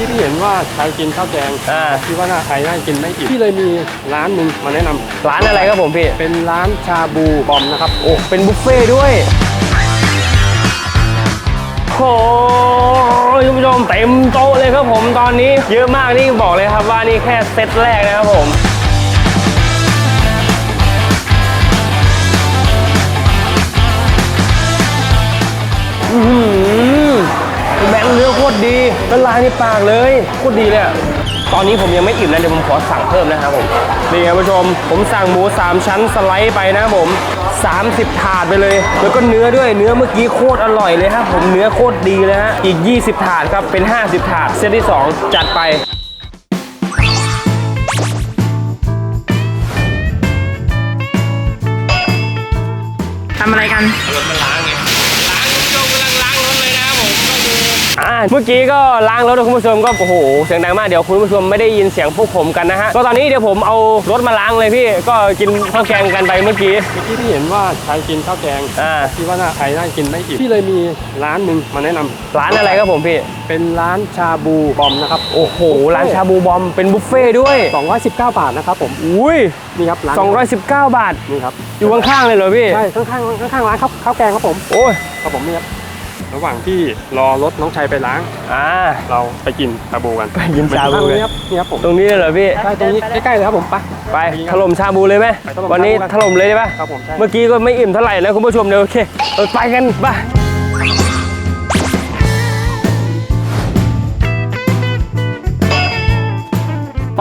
ที่พี่เห็นว่าใครกินข้าวแกงอ่า คิดว่าน่าใครน่ากินไม่อิ่มพี่เลยมีร้านหนึ่งมาแนะนำร้านอะไรครับผมพี่ เป็นร้านชาบูบอมนะครับ โอ้ เป็นบุฟเฟ่ต์ด้วยโอ้ยคุณผู้ชมเต็มโต๊ะเลยครับผมตอนนี้เยอะมากนี่บอกเลยครับว่านี่แค่เซตแรกนะครับผม อื้อหือ แบงค์เนื้อโคตรดีละลายในปากเลยโคตรดีเลยอะตอนนี้ผมยังไม่อิ่มนะเดี๋ยวผมขอสั่งเพิ่มนะครับผมนี่ครับผู้ชม ผมสั่งหมู 3 ชั้นสไลด์ไปนะครับผม 30 ถาดไปเลย แล้วก็เนื้อด้วยเนื้อเมื่อกี้โคตรอร่อยเลยครับผมเนื้อโคตรดีเลยฮะอีก 20 ถาดครับเป็น 50 ถาดเซตที่ 2 จัดไปทำอะไรกัน รถมันล้าง เมื่อกี้ก็ล้างรถนะคุณผู้ชมก็โอ้โหเสียงดังมากเดี๋ยวคุณผู้ชมไม่ได้ยินเสียงพวกผมกันนะฮะก็ตอนนี้เดี๋ยวผมเอารถมาล้างเลยพี่ก็กินข้าวแกงกันไปเมื่อกี้เมื่อกี้พี่เห็นว่าใครกินข้าวแกงอ่าคิดว่าน่าใครน่ากินไม่อิ่มพี่เลยมีร้านหนึ่งมาแนะนำร้านอะไรครับผมพี่ เป็นร้านชาบูบอมนะครับโอ้โหร้านชาบูบอมเป็นบุฟเฟ่ต์ด้วย219 บาทนะครับผมอุ้ยนี่ครับร้าน219 บาท นี่ครับอยู่ข้างๆเลยเหรอพี่ใช่ข้างๆข้างๆร้านข้าวข้าวแกงครับผม โอ้ยครับผมนี่ครับ ระหว่างที่รอรถน้องชัยไปล้าง อ่า เราไปกินชาบูกันไปกินชาบูนี่ครับนี่ครับผมตรงนี้เลยเหรอพี่ใช่ตรงนี้ใกล้ๆเลยครับผมไปไปถล่มชาบูเลยไหมไปถล่มวันนี้ชาบูกันถล่มเลยได้ปะครับผมใช่เมื่อกี้ก็ไม่อิ่มเท่าไหร่นะคุณผู้ชมเดี๋ยวโอเคเออไปกันไป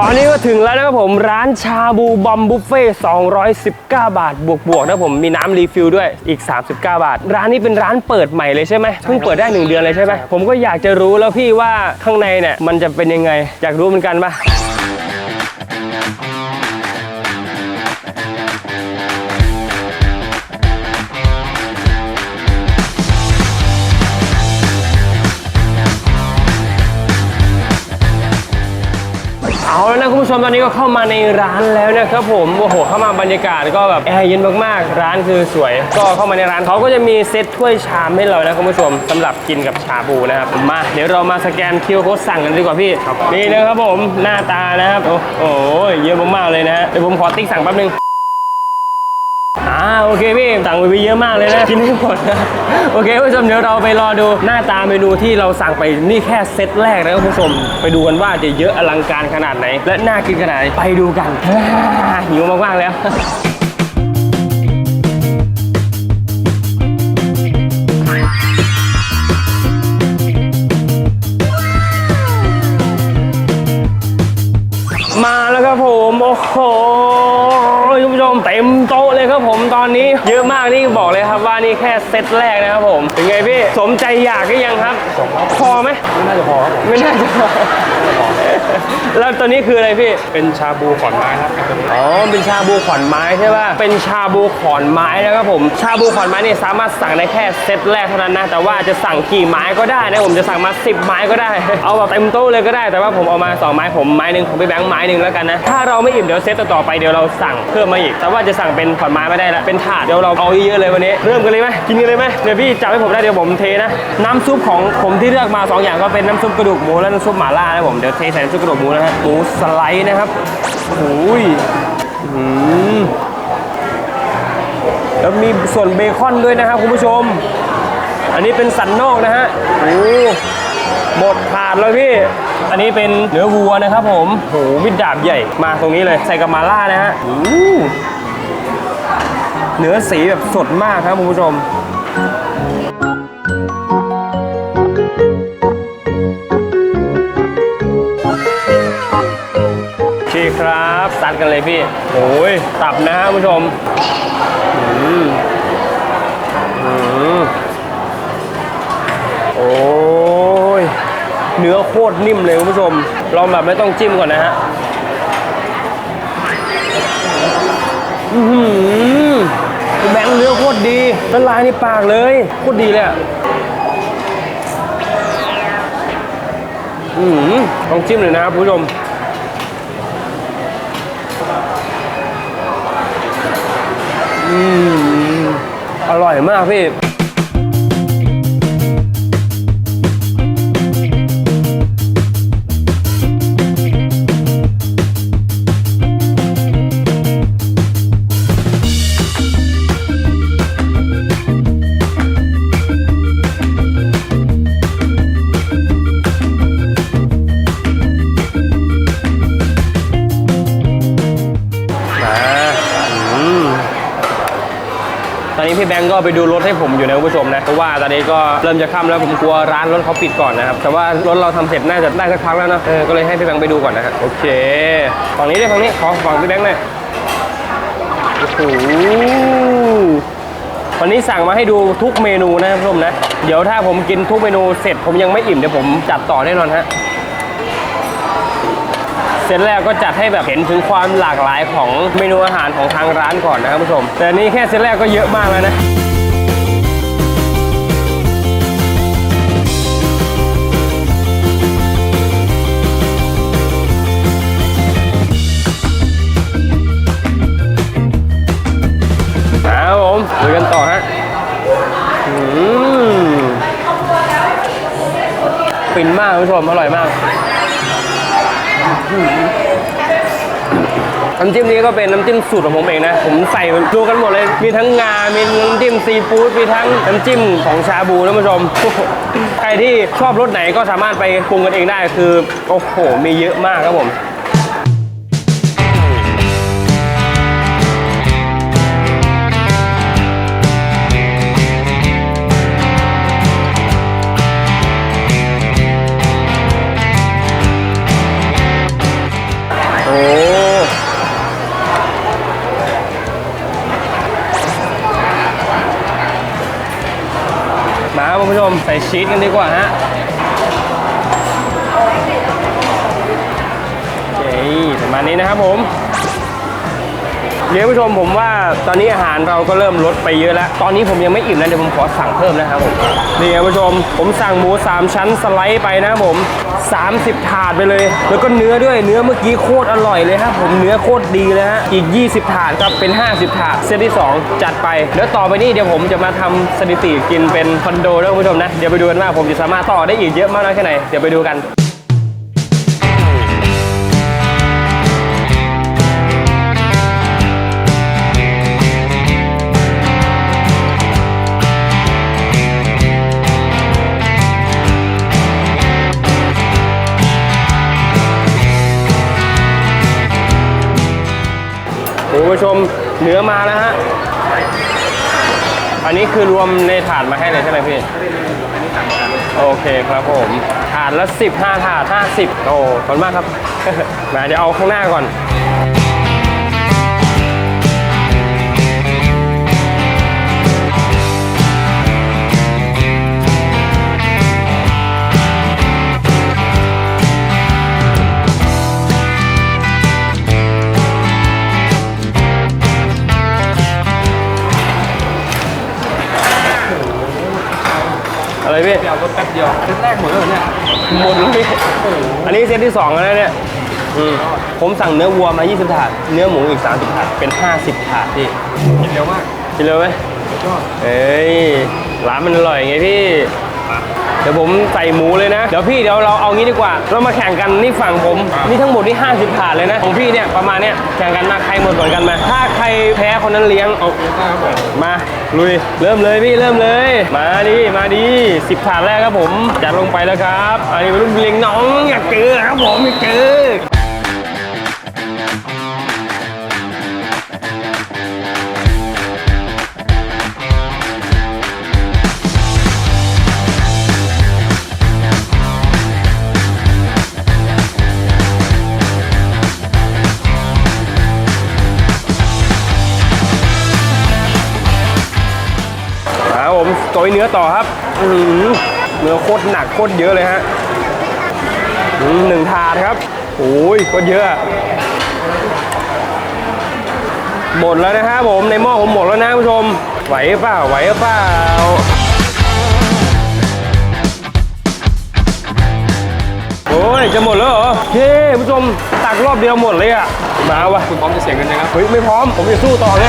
ตอนนี้ก็ถึงแล้วนะครับผมร้านชาบูบอมบุฟเฟ่ต์219 บาท บวกบวกๆนะผมมีน้ำรีฟิลด้วยอีก 39 บาท ร้านนี้เป็นร้านเปิดใหม่เลยใช่ไหมเพิ่งเปิดได้ 1 เดือนเลยใช่ไหมผมก็อยากจะรู้แล้วพี่ว่าข้างในเนี่ยมันจะเป็นยังไง อยากรู้เหมือนกันปะ ผู้ชมตอนนี้ก็เข้ามาในร้านแล้วนะครับผมโอ้โหเข้ามาบรรยากาศก็แบบแอร์เย็นมากๆ ร้านคือสวย ก็เข้ามาในร้านเขาก็จะมีเซตถ้วยชามให้เรานะคุณผู้ชมสำหรับกินกับชาบูนะครับมาเดี๋ยวเรามาสแกนคิวโค้ดสั่งกันดีกว่าพี่นี่นะครับผมหน้าตานะครับโอ้โหเยอะมากๆเลยนะฮะเดี๋ยวผมขอติ๊กสั่งแป๊บนึง อ่าโอเคพี่สั่งไปเยอะมากเลยนะกินให้หมดนะโอเคคุณผู้ชมเดี๋ยวเราไปรอดูหน้าตาเมนูที่เราสั่งไปนี่แค่เซตแรกนะคุณผู้ชมไปดูกันว่าจะเยอะอลังการขนาดไหน และน่ากินขนาดไหนไปดูกันอ่าหิวมากๆแล้ว เยอะมากนี่บอกเลยครับว่านี่แค่เซตแรกนะครับผมเป็นไงพี่สมใจอยากหรือยังครับ พอไหมไม่น่าจะพอครับผมไม่น่าจะพอแล้วตัวนี้คืออะไรพี่ เป็นชาบูขอนไม้ครับตัวนี้อ๋อ เป็นชาบูขอนไม้ใช่ป่ะ เป็นชาบูขอนไม้นะครับผม ชาบูขอนไม้เนี่ยสามารถสั่งได้แค่เซตแรกเท่านั้นนะ แต่ว่าจะสั่งกี่ไม้ก็ได้นะ ผมจะสั่งมา 10 ไม้ก็ได้ เอาแบบเต็มโต๊ะเลยก็ได้ แต่ว่าผมเอามา 2 ไม้ผมไม้หนึ่งของพี่แบงค์ไม้หนึ่งแล้วกันนะ ถ้าเราไม่อิ่มเดี๋ยวเซตต่อๆไปเดี๋ยวเราสั่งเพิ่มมาอีก แต่ว่าจะสั่งเป็นขอนไม้ไม่ได้ละ เป็นถาดเดี๋ยวเราเอาเยอะๆเลยวันนี้ เริ่มกันเลยไหมกินกันเลยไหมเดี๋ยวพี่จับให้ผมได้เดี๋ยวผมเทนะ น้ำซุปของผมที่เลือกมาสองอย่างก็เป็นน้ำซุปกระดูกหมูและน้ำซุปหม่าล่านะผม เดี๋ยวเทใส่น้ำซุปกระดูกหมูนะฮะ หมูสไลด์นะครับโอ้ยอืมแล้วมีส่วนเบคอนด้วยนะครับคุณผู้ชม อันนี้เป็นสันนอกนะฮะ โอ้หมดถาดแล้วพี่ อันนี้เป็นเนื้อวัวนะครับผม โหมิดดาบใหญ่ มาตรงนี้เลย ใส่กับมาล่านะฮะโอ้ เนื้อสีแบบสดมากครับคุณผู้ชมโอเครับซัดกันเลยพี่โอ้ยตับนะฮะคุณผู้ชมอืมอืมโอ้ยเนื้อโคตรนิ่มเลยคุณผู้ชม ลองแบบไม่ต้องจิ้มก่อนนะฮะ อือหือ แบงค์เนื้อโคตรดีละลายในปากเลยโคตรดีเลยอะอืมลองจิ้มเลยนะครับผู้ชมอืมอร่อยมากพี่ แบงก์ก็ไปดูรถให้ผมอยู่นะคุณผู้ชมนะเพราะว่าตอนนี้ก็เริ่มจะค่ำแล้วผมกลัวร้านรถเขาปิดก่อนนะครับแต่ว่ารถเราทำเสร็จน่าจะได้สักพักแล้วเนอะเออก็เลยให้พี่แบงก์ไปดูก่อนนะฮะโอเคฝั่งนี้ด้วยฝั่งนี้ขอฝั่งพี่แบงก์หน่อยโอ้โหวันนี้สั่งมาให้ดูทุกเมนูนะครับผู้ชมนะ เดี๋ยวถ้าผมกินทุกเมนูเสร็จผมยังไม่อิ่มเดี๋ยวผมจัดต่อแน่นอนฮะ เซตแรกก็จัดให้แบบเห็นถึงความหลากหลายของเมนูอาหารของทางร้านก่อนนะครับผู้ชม แต่นี้แค่เซตแรกก็เยอะมากแล้วนะครับผมดูกันต่อฮะอืมฟินมากคุณผู้ชม อร่อยมาก น้ำจิ้มนี้ก็เป็นน้ำจิ้มสูตรของผมเองนะ ผมใส่รวมกันหมดเลย มีทั้งงา มีน้ำจิ้มซีฟู้ด มีทั้งน้ำจิ้มของชาบูนะผู้ชม ใครที่ชอบรสไหนก็สามารถไปปรุงกันเองได้ คือ โอ้โห มีเยอะมากครับผม ชมใส่ชีสกันดีกว่าฮะโอเคประมาณนี้นะครับผม เดี๋ยวผู้ชมผมว่าตอนนี้อาหารเราก็เริ่มลดไปเยอะแล้ว ตอนนี้ผมยังไม่อิ่มนะเดี๋ยวผมขอสั่งเพิ่มนะครับผมนี่ครับผู้ชม ผมสั่งหมู 3 ชั้นสไลด์ไปนะผม 30 ถาดไปเลย แล้วก็เนื้อด้วยเนื้อเมื่อกี้โคตรอร่อยเลยครับผมเนื้อโคตรดีเลยฮะอีก 20 ถาดครับเป็น 50 ถาดเซตที่ 2 จัดไปแล้วต่อไปนี้เดี๋ยวผมจะมาทำสถิติกินเป็นคอนโดด้วยคุณผู้ชมนะเดี๋ยวไปดูกันว่าผมจะสามารถต่อได้อีกเยอะมากน้อยแค่ไหนเดี๋ยวไปดูกัน นื้อมาแล้วฮะ อันนี้คือรวมในถาดมาให้เลยใช่ไหมพี่ โอเคครับผม ถาดละ 15 ถาด 50 โอ้ขอบคุณมากครับ มาเดี๋ยวเอาข้างหน้าก่อน อะไรพี่เอารถแป๊บเดียวเซตแรกหมดแล้วเหรอเนี่ยหมดเลยอันนี้เซตที่2แล้วนะเนี่ยอืมผมสั่งเนื้อวัวมา 20 ถาด เนื้อหมูอีก 30 ถาด เป็น 50 ถาดพี่กินเร็วมากกินเลยไหมชอบเอ้ยร้านมันอร่อยไงพี่ เดี๋ยวผมใส่หมูเลยนะ เดี๋ยวพี่เดี๋ยวเราเอางี้ดีกว่า เรามาแข่งกันนี่ฝั่งผม นี่ทั้งหมดนี่50ถาดเลยนะ ของพี่เนี่ยประมาณเนี้ยแข่งกันมาใครหมดก่อนกันมา ถ้าใครแพ้คนนั้นเลี้ยงเอาได้ครับผมมาลุยเริ่มเลยพี่เริ่มเลย มาดิมาดิสิบถาดแรกครับผมจัดลงไปแล้วครับอันนี้เป็นรุ่นเลี้ยงน้องอยากเจอครับผมอยากเจอ นื้อต่อครับอื้อหือเนื้อโคตรหนักโคตรเยอะเลยฮะอืมหนึ่งถาดครับโอ้ยโคตรเยอะหมดแล้วนะครับผมในหม้อผมหมดแล้วนะคุณผู้ชม ไหวเปล่าไหวเปล่าโอ้ยจะหมดแล้วเหรอเฮ้คุณผู้ชมตักรอบเดียวหมดเลยอะมาวะคุณพร้อมจะเสียเงินยังครับเฮ้ยไม่พร้อมผมจะสู้ต่อเล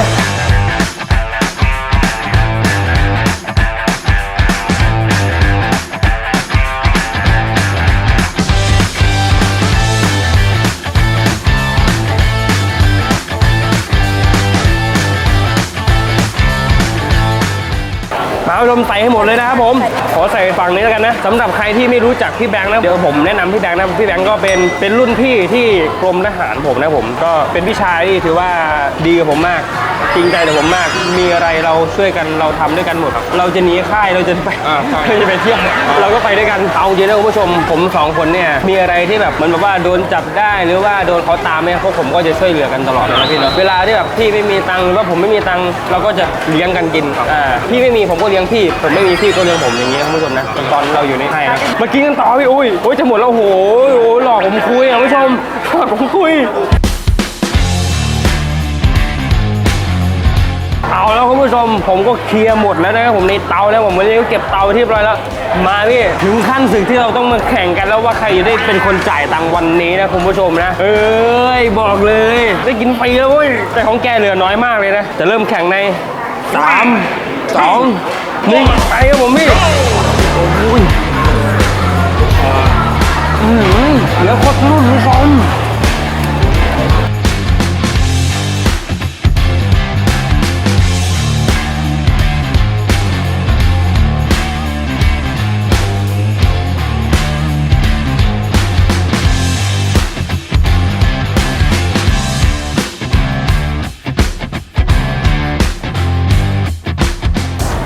ดเลยนะครับผม ขอใส่ ฝั่งนี้แล้วกันนะสำหรับใครที่ไม่รู้จักพี่แบงค์นะเดี๋ยวผมแนะนำพี่แบงค์นะพี่แบงค์ก็เป็นเป็นรุ่นพี่ที่กรมทหารผมนะผมก็เป็นพี่ชายที่ถือว่าดีกับผมมากจริงใจกับผมมาก มีอะไรเราช่วยกันเราทำด้วยกันหมดครับเราจะหนีค่ายเราจะไปอ่าใช่เราจะไปเที่ยวเราก็ไปด้วยกันเอาจริงนะคุณผู้ชมผมสองคนเนี่ยมีอะไรที่แบบเหมันแบบว่าโดนจับได้หรือว่าโดนเขาตามเนี่ยพวกผมก็จะช่วยเหลือกันตลอดเลยนะพี่เนาะเวลาที่แบบพี่ไม่มีตังค์หรือว่าผมไม่มีตังค์เราก็จะเลี้ยงกันกินอ่าพี่ไม่มีผมก็เลี้ยงพี่ ผมไม่มีพี่ก็เลี้ยงผมอย่างเงี้ยคุณผู้ชมนะตอนเราอยู่ในค่ายนะมากินกันต่อพี่อุ้ยโอ้ยจะหมดแล้วโอ้โหโอ้หลอกผมคุยอะคุณผู้ชมหลอกผมคุยเอาแล้วคุณผู้ชมผมก็เคลียร์หมดแล้วนะครับผมในเตาแล้วผมวันนี้ก็เก็บเตาที่เรียบร้อยแล้ว มาพี่ถึงขั้นสึกที่เราต้องมาแข่งกันแล้วว่าใครจะได้เป็นคนจ่ายตังค์วันนี้นะคุณผู้ชมนะ เอ้ยบอกเลย ได้กินฟรีแล้วเว้ยแต่ของแกเหลือน้อยมากเลยนะจะเริ่มแข่งในสามสองหนึ่งไปครับผมพี่ แล้วโคตรรุ่นคุณผู้ชม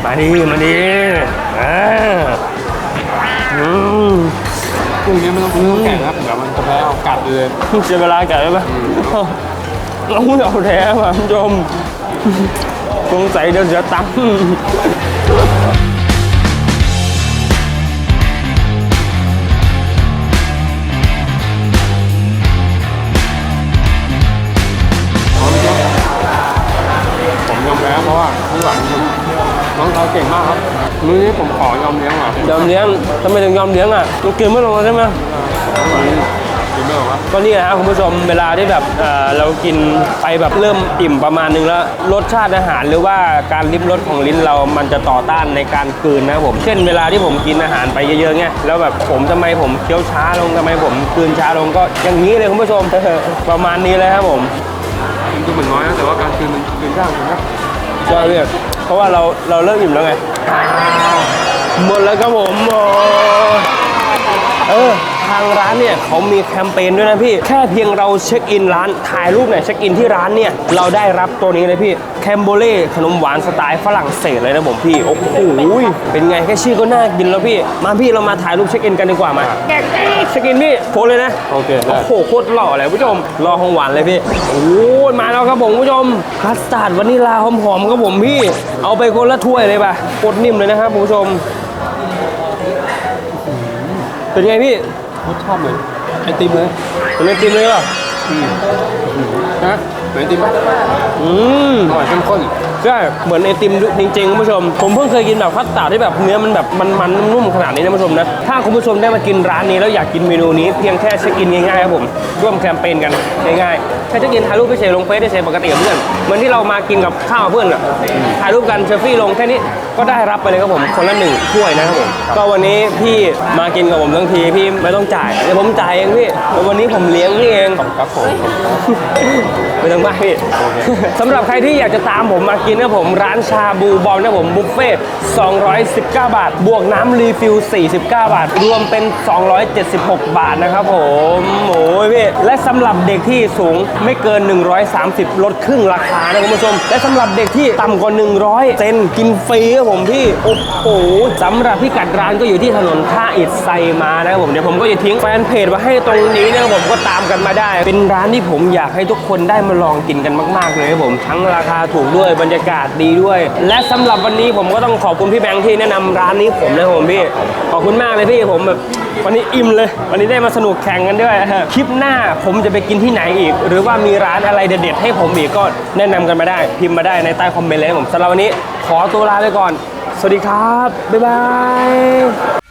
มาดี เลยเสียเวลากันแล้วปะเราเอาแท้มาคุณผู้ชมสงสัยเดี๋ยวจะตั้งผมยอมแพ้เพราะว่าข้างหลังน้องเขาเก่งมากครับมื้อนี้ผมขอยอมเลี้ยงอะยอมเลี้ยงทำไมถึงยอมเลี้ยงอะมันกินไม่ลงใช่ไหมะก็นี่นะฮะคุณผู้ชมเวลาที่แบบเอ่อเรากินไปแบบเริ่มอิ่มประมาณนึงแล้วรสชาติอาหารหรือว่าการริมรสของลิ้นเรามันจะต่อต้านในการกลืนนะครับผมเช่นเวลาที่ผมกินอาหารไปเยอะๆเงี้ยแล้วแบบผมทำไมผมเคี้ยวช้าลงทำไมผมกลืนช้าลงก็อย่างนี้เลยคุณผู้ชมประมาณนี้เลยครับผมกินก็เหมือนน้อยนะแต่ว่าการกินมันกินยากจริงนะใช่พี่เพราะว่าเราเราเริ่มอิ่มแล้วไงหมดแล้วครับผมโอ้เออ ทางร้านเนี่ยเขามีแคมเปญด้วยนะพี่ แค่เพียงเราเช็คอินร้านถ่ายรูปเนี่ยเช็คอินที่ร้านเนี่ยเราได้รับตัวนี้เลยพี่แคมโบเล่ขนมหวานสไตล์ฝรั่งเศสเลยนะผมพี่โอ้โหเป็นไงแค่ชื่อก็น่ากินแล้วพี่ มาพี่เรามาถ่ายรูปเช็คอินกันดีกว่ามาแกะเช็คอินพี่โพสเลยนะโอเคได้โอ้โหโคตรหล่อเลยผู้ชมรอของหวานเลยพี่โอ้ยมาแล้วครับผมผู้ชมคัสตาร์ดวานิลาหอมๆครับผมพี่ เอาไปคนละถ้วยเลยป่ะโคตรนิ่มเลยนะครับคุณผู้ชมเป็นไงพี่ รสชาติเหมือนไอติมเลยเป็นไอติมเลยเหรอฮะเหมือนไอติมปะอืมอร่อยเข้มข้น ใช่เหมือนไอติมจริงๆคุณผู้ชม ผมเพิ่งเคยกินแบบคัสตาร์ดที่แบบเนื้อมันแบบมันๆนุ่มๆขนาดนี้นะคุณผู้ชมนะถ้าคุณผู้ชมได้มากินร้านนี้แล้วอยากกินเมนูนี้เพียงแค่เช็คอินง่ายๆครับผมร่วมแคมเปญกันง่ายๆแค่เช็คอินถ่ายรูปไปเฉยลงเฟซได้เฉยปกติกับเพื่อนเหมือนที่เรามากินกับข้าวกับเพื่อนอะถ่ายรูปกันเซลฟี่ลงแค่นี้ก็ได้รับไปเลยครับผมคนละหนึ่งถ้วยนะครับผมก็วันนี้พี่มากินกับผมทั้งทีพี่ไม่ต้องจ่ายเดี๋ยวผมจ่ายเองพี่แล้ววันนี้ผมเลี้ยงพี่เองครับผมไม่ต้องบ้าพี่สำหรับใครที่อยากจะตามผมมากินนะผมร้านชาบูบอลนะผมบุฟเฟ่219 บาท บวกน้ำรีฟิล 49 บาท รวมเป็น 276 บาทนะครับผมโอ้ยพี่และสำหรับเด็กที่สูงไม่เกิน 130 ลดครึ่งราคานะคุณผู้ชม และสำหรับเด็กที่ต่ำกว่า 100 เซนกินฟรีครับผมพี่ โอ้โหสำหรับพิกัดร้านก็อยู่ที่ถนนท่าอิฐไซมานะครับผมเดี๋ยวผมก็จะทิ้งแฟนเพจไว้ให้ตรงนี้นะครับผมก็ตามกันมาได้ เป็นร้านที่ผมอยากให้ทุกคนได้มาลองกินกันมาก ๆ เลยครับผมทั้งราคาถูกด้วยบรรยากาศากาศดีด้วย และสำหรับวันนี้ผมก็ต้องขอบคุณพี่แบงค์ที่แนะนำร้านนี้ผมนะผมพี่ ขอบคุณมากเลยพี่ผมแบบวันนี้อิ่มเลย วันนี้ได้มาสนุกแข่งกันด้วย คลิปหน้าผมจะไปกินที่ไหนอีก หรือว่ามีร้านอะไรเด็ดๆให้ผมอีกก็แนะนำกันมาได้ พิมพ์มาได้ในใต้คอมเมนต์เลยผมสำหรับวันนี้ขอตัวลาไปก่อน สวัสดีครับ บ๊ายบาย